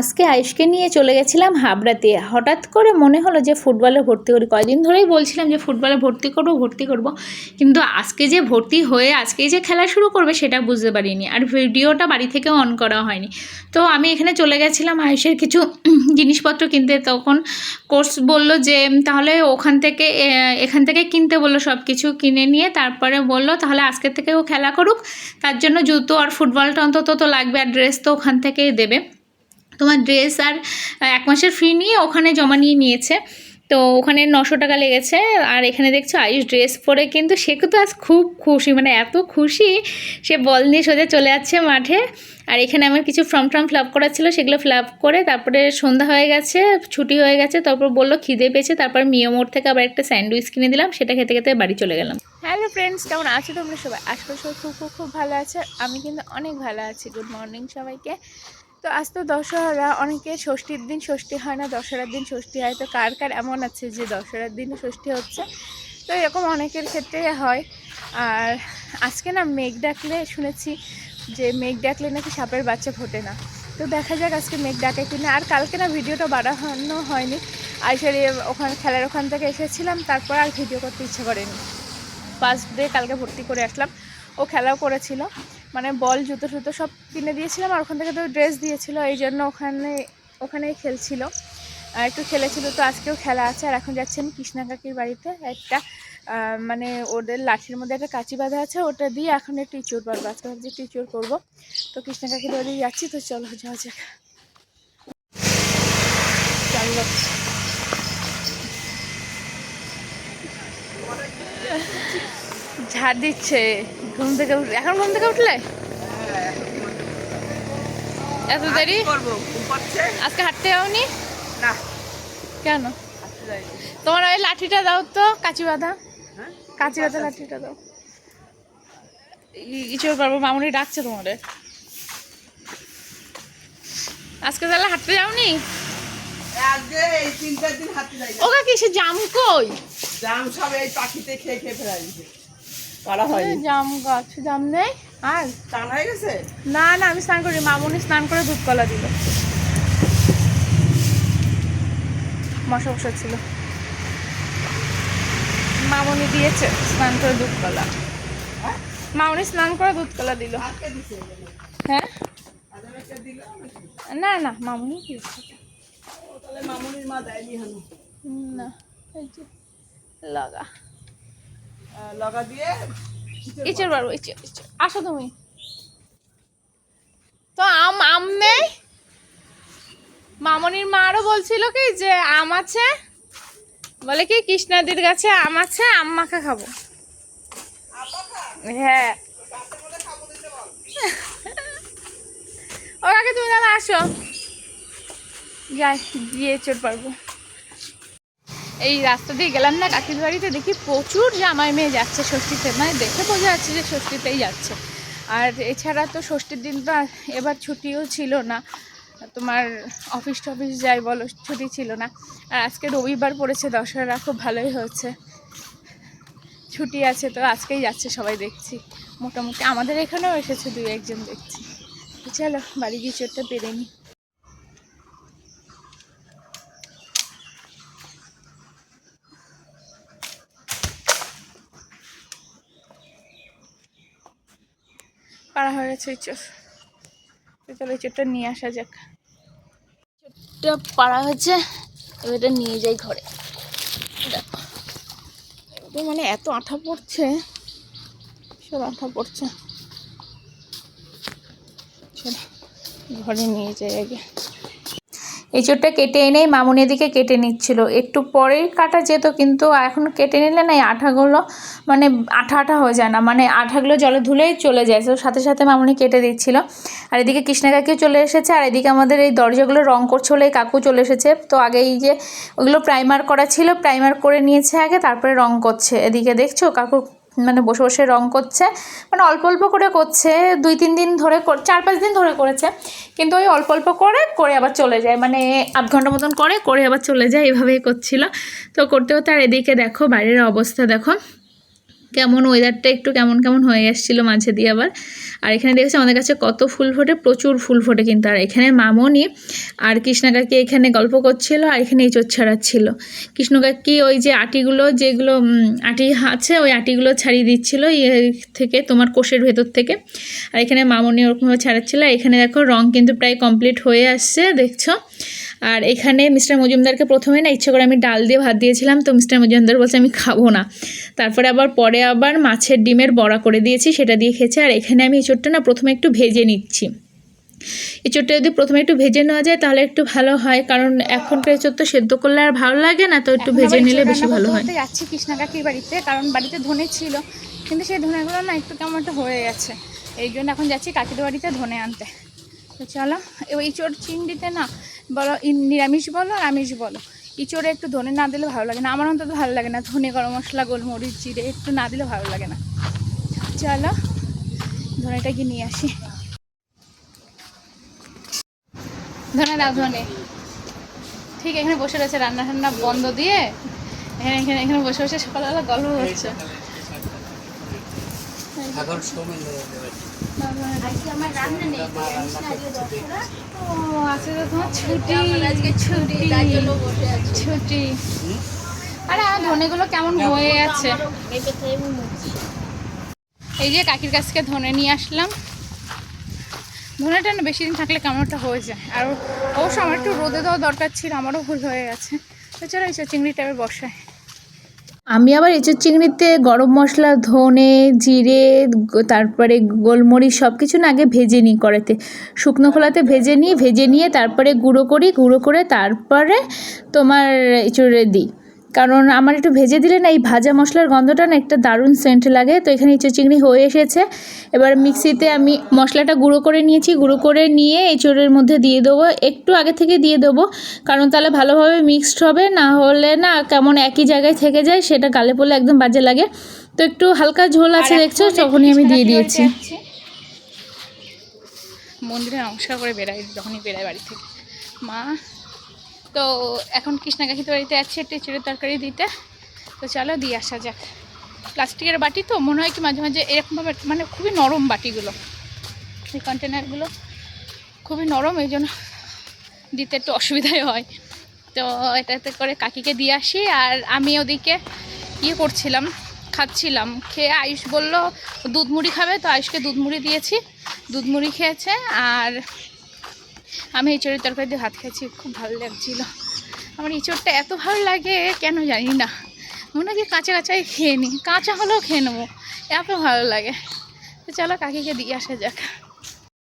আজকে আয়ুষকে নিয়ে চলে গেছিলাম হাবড়াতে। হঠাৎ করে মনে হলো যে ফুটবলে ভর্তি করি। কয়দিন ধরেই বলছিলাম যে ফুটবলে ভর্তি করব, ভর্তি করব। কিন্তু আজকে যে ভর্তি হয়ে আজকেই যে খেলা শুরু করবে সেটা বুঝতে পারিনি। আর ভিডিওটা বাড়ি থেকে অন করা হয়নি। তো আমি এখানে চলে গেছিলাম আয়ুষের কিছু জিনিসপত্র কিনতে। তখন কোর্স বলল যে, তাহলে ওখান থেকে এখান থেকে কিনতে বলল সব কিছু কিনে নিয়ে তারপরে বলল, তাহলে আজকে থেকে ও খেলা করুক। তার জন্য জুতো আর ফুটবলটা অন্তত তো লাগবে আর ড্রেস তো ওখান থেকেই দেবে। তোমার ড্রেস আর এক মাসের ফি নিয়ে ওখানে জমা নিয়ে নিয়েছে। তো ওখানে নশো টাকা লেগেছে। আর এখানে দেখছ আয়ুষ ড্রেস পরে কিন্তু সে কিন্তু আজ খুব খুশি মানে এত খুশি, সে বল নিয়ে সোজা চলে যাচ্ছে মাঠে। আর এখানে আমার কিছু ফর্ম টর্ম ফিল আপ করা ছিল, সেগুলো ফিল আপ করে তারপরে সন্ধ্যা হয়ে গেছে, ছুটি হয়ে গেছে, তারপর বলল খিদে পেয়েছে, তারপর মিও মোড় থেকে আবার একটা স্যান্ডউইচ কিনে দিলাম, সেটা খেতে খেতে বাড়ি চলে গেলাম। হ্যালো ফ্রেন্ডস কেমন আছো তোমরা সবাই? আশা করি সবাই খুব খুব খুব ভালো আছে। আমি কিন্তু অনেক ভালো আছি। গুড মর্নিং সবাইকে। তো আজ তো দশহরা, অনেকে ষষ্ঠীর দিন ষষ্ঠী হয় না, দশহরার দিন ষষ্ঠী হয়। তো কার কার এমন আছে যে দশহরার দিন ষষ্ঠী হচ্ছে? তো এরকম অনেকের ক্ষেত্রে হয়। আর আজকে না মেঘ ডাকলে শুনেছি যে মেঘ ডাকলে নাকি সাপের বাচ্চা ফোটে না। তো দেখা যাক আজকে মেঘ ডাকে কিনা। আর কালকে না ভিডিওটা বাড়ানো হয়নি। আইসার ওখানে খেলার ওখান থেকে এসেছিলাম, তারপর আর ভিডিও করতে ইচ্ছে করেনি। ফার্স্ট ডে কালকে ভর্তি করে আসলাম। ও খেলাও করেছিল। মানে বল, জুতো সুতো সব কিনে দিয়েছিলাম আর ওখান থেকে তো ড্রেস দিয়েছিল, এই জন্য ওখানে, ওখানেই খেলছিল। আর একটু খেলেছিল তো আজকেও খেলা আছে, আর এখন যাচ্ছেন কৃষ্ণা কাকির বাড়িতে। একটা মানে ওদের লাঠির মধ্যে একটা কাঁচি বাঁধা আছে, ওটা দিয়ে এখন একটু ইঁচড় পারব আজকে ভাবছি ইঁচড় করব। তো কৃষ্ণা কাকির বাড়ি যাচ্ছি, তো চলো যাওয়া যাক। ঝাড় দিচ্ছে। ঘুম থেকে উঠলে? এখন ঘুম থেকে উঠলে? এত দেরি? করব আজকে হাঁটতে যাওনি? না। কেন? তোমার ওই লাঠিটা দাও তো কাঁচি বাঁধা। হ্যাঁ? কাঁচি বাঁধা লাঠিটা দাও। ইচোর পারব মামুনি ডাকছে তোমাদের। আজকে তাহলে হাঁটতে যাওনি? আজকে এই তিন চার দিন হাঁটতে যাই না ও সে জাম কই? জাম সব এই পাখিতে খেয়ে খেয়ে ফেলাই করা হয়নি। জাম গাছ জাম নেই? আর? টান হয়ে গেছে? না না আমি স্নান করি মামুনি স্নান করে দুধ কলা দিল। মশা বসা ছিল। মামুনি দিয়েছে স্নান করে দুধ কলা হ্যাঁ? মামুনি স্নান করে দুধ কলা দিল? হ্যাঁ না না মামুনি দিয়েছে। মামুনির মা দেয়নি না এই যে লাগা। লগা দিয়ে ইচের ইচের ইচের আসো তুমি। তো আম আম নেই? মামনির মা আরও বলছিল কি যে আম আছে। বলে কি কৃষ্ণাদির গাছে আম আছে আম মাখা খাব। হ্যাঁ। ও কাকে তুমি তাহলে আসো। যাই গিয়ে চোট পারব এই রাস্তা দিয়ে গেলাম না কাকির বাড়িতে দেখি প্রচুর জামাই মেয়ে যাচ্ছে ষষ্ঠীতে। মানে দেখে বোঝা যাচ্ছে যে ষষ্ঠীতেই যাচ্ছে। আর এছাড়া তো ষষ্ঠীর দিন তো এবার ছুটিও ছিল না। তোমার অফিস টফিস যাই বলো, ছুটি ছিল না। আর আজকে রবিবার পড়েছে, দশহরা, খুব ভালোই হয়েছে। ছুটি আছে তো আজকেই যাচ্ছে সবাই দেখছি। মোটামুটি আমাদের এখানেও এসেছে দুই একজন দেখছি। চলো, বাড়ি গিয়ে চোরটা পেরে নিই পাড়া হয়ে গেছে এই চোর। তো চলো এই চোরটা নিয়ে আসা যাক। চোরটা পাড়া হয়েছে এবার এটা নিয়ে যাই ঘরে। দেখো। মানে এত আঠা পড়ছে সব আঠা পড়ছে। চলো ঘরে নিয়ে যাই আগে। এঁচোড়টা কেটে এনেই মামুনি দিকে কেটে নিচ্ছিল। একটু পরেই কাটা যেত, কিন্তু এখন কেটে নিলে না এই আঠাগুলো মানে আঠা আঠা হয়ে যায় না। মানে আঠাগুলো জলে ধুলেই চলে যায়। তো সাথে সাথে মামুনি কেটে দিচ্ছিল। আর এদিকে কৃষ্ণা কাকিও চলে এসেছে, আর এদিকে আমাদের এই দরজাগুলো রং করছে হলে এই কাকু চলে এসেছে। তো আগে এই যে ওগুলো প্রাইমার করা ছিল প্রাইমার করে নিয়েছে আগে, তারপরে রং করছে। এদিকে দেখছ কাকু মানে বসে বসে রং করছে মানে অল্প অল্প করে করছে, দুই তিন দিন ধরে চার পাঁচ দিন ধরে করেছে, কিন্তু ওই অল্প অল্প করে করে আবার চলে যায় মানে আধ ঘণ্টা মতন করে করে আবার চলে যায়, এভাবেই করছিল। তো করতে করতে আর এদিকে দেখো বাইরের অবস্থা দেখো। কেমন ওয়েদারটা একটু কেমন কেমন হয়ে এসেছিল মাঝে দিয়ে আবার। আর এখানে দেখেছি আমাদের কাছে কত ফুল ফোটে, প্রচুর ফুল ফোটে কিন্তু। আর এখানে মামনি আর কৃষ্ণা কাকি এখানে গল্প করছিল আর এখানে এই ছাড়াচ্ছিল কৃষ্ণ কাকি ওই যে আটিগুলো যেগুলো আটি আছে, ওই আটিগুলো ছাড়িয়ে দিচ্ছিল ইয়ে থেকে, তোমার কোষের ভেতর থেকে। আর এখানে মামনি ওরকমভাবে ছাড়াচ্ছিল। আর এখানে দেখো রং কিন্তু প্রায় কমপ্লিট হয়ে আসছে, দেখছ? আর এখানে মিস্টার মজুমদারকে প্রথমে না, ইচ্ছে করে আমি ডাল দিয়ে ভাত দিয়েছিলাম, তো মিস্টার মজুমদার বলছে, আমি খাব না। তারপরে আবার পরে আবার মাছের ডিমের বড়া করে দিয়েছি সেটা দিয়ে খেয়েছে। আর এখানে আমি এঁচোড়টা না প্রথমে একটু ভেজে নিচ্ছি। এঁচোড়টা যদি প্রথমে একটু ভেজে নেওয়া যায় তাহলে একটু ভালো হয়। কারণ এখনকার এঁচোড় তো সেদ্ধ করলে আর ভালো লাগে না তো একটু ভেজে নিলে বেশি ভালো হয়। যাচ্ছি কৃষ্ণা কাকির বাড়িতে কারণ বাড়িতে ধনে ছিল। কিন্তু সেই ধনেগুলো না একটু কেমন একটা হয়ে গেছে। এই জন্য এখন যাচ্ছি কাকির বাড়িতে ধনে আনতে। তো চলো এবার ইঁচড় চিংড়িতে না বলো নিরামিষ বলো আর আমিষ বলো। ইঁচড়ে একটু ধনে না দিলে ভালো লাগে না। আমার অন্তত ভালো লাগে না। ধনে, গরম মশলা, গোলমরিচ, জিরে, একটু না দিলে ভালো লাগে না। চলো, ধনেটা কি নিয়ে আসি। ধনে দাও ধনে। ঠিক, এখানে বসে রয়েছে রান্না টান্না বন্ধ দিয়ে। এখানে এখানে এখানে বসে বসে সকালবেলা গল্প হচ্ছে তোমার ছুটি ছুটি ছুটি আরে আমার ধনেগুলো কেমন হয়ে আছে এই যে কাকির কাছ থেকে ধনে নিয়ে আসলাম। ধনেটা না বেশি দিন থাকলে কেমন একটা হয়ে যায়। আর অবশ্য আমার একটু রোদে দেওয়া দরকার ছিল, আমারও ভুল হয়ে গেছে। তো চলো এই চিংড়ি টাইপের বসায় আমি আবার এঁচোর চিংড়িতে গরম মশলা, ধনে, জিরে তারপরে গোলমরিচ সব কিছু না আগে ভেজে নিই কড়াতে শুকনো খোলাতে ভেজে নিই, ভেজে নিয়ে তারপরে গুঁড়ো করি, গুঁড়ো করে তারপরে তোমার এঁচোড়ে দিই। কারণ আমার একটু ভেজে দিলে না এই ভাজা মশলার গন্ধটা না একটা দারুণ সেন্ট লাগে। তো এখানে এঁচোর চিংড়ি হয়ে এসেছে। এবার মিক্সিতে আমি মশলাটা গুঁড়ো করে নিয়েছি। গুঁড়ো করে নিয়ে এঁচোড়ের মধ্যে দিয়ে দেবো। একটু আগে থেকে দিয়ে দেবো। কারণ তাহলে ভালোভাবে মিক্সড হবে। না হলে না কেমন একই জায়গায় থেকে যায় সেটা গালে পড়লে একদম বাজে লাগে। তো একটু হালকা ঝোল আছে দেখছ তখনই আমি দিয়ে দিয়েছি। মন্দিরে নমস্কার করে বেড়াই যখনই বেড়াই বাড়ি থেকে। মা তো এখন কৃষ্ণা কাকির বাড়িতে আছে, একটু চিড়ের তরকারি দিতে। তো চলো দিয়ে আসা যাক। প্লাস্টিকের বাটি তো, মনে হয় কি মাঝে মাঝে এরকমভাবে মানে খুবই নরম বাটিগুলো। এই কন্টেনারগুলো খুবই নরম, এই জন্য দিতে একটু অসুবিধাই হয়। তো এটাতে করে কাকিকে দিয়ে আসি, আর আমি ওদিকে ইয়ে করছিলাম, খাচ্ছিলাম। খেয়ে আয়ুষ বলল দুধ মুড়ি খাবে, তো আয়ুষকে দুধ মুড়ি দিয়েছি। দুধ মুড়ি খেয়েছে, আর আমি এঁচড়ের তরকারি দিয়ে ভাত খেয়েছি খুব ভালো লাগছিল। আমার এঁচড়টা এত ভালো লাগে, কেন জানি না। মনে হয় কাঁচা কাঁচাই খেয়ে নিই কাঁচা হলেও খেয়ে নেব, এত ভালো লাগে। তো চলো কাকিকে দিয়ে আসা যাক।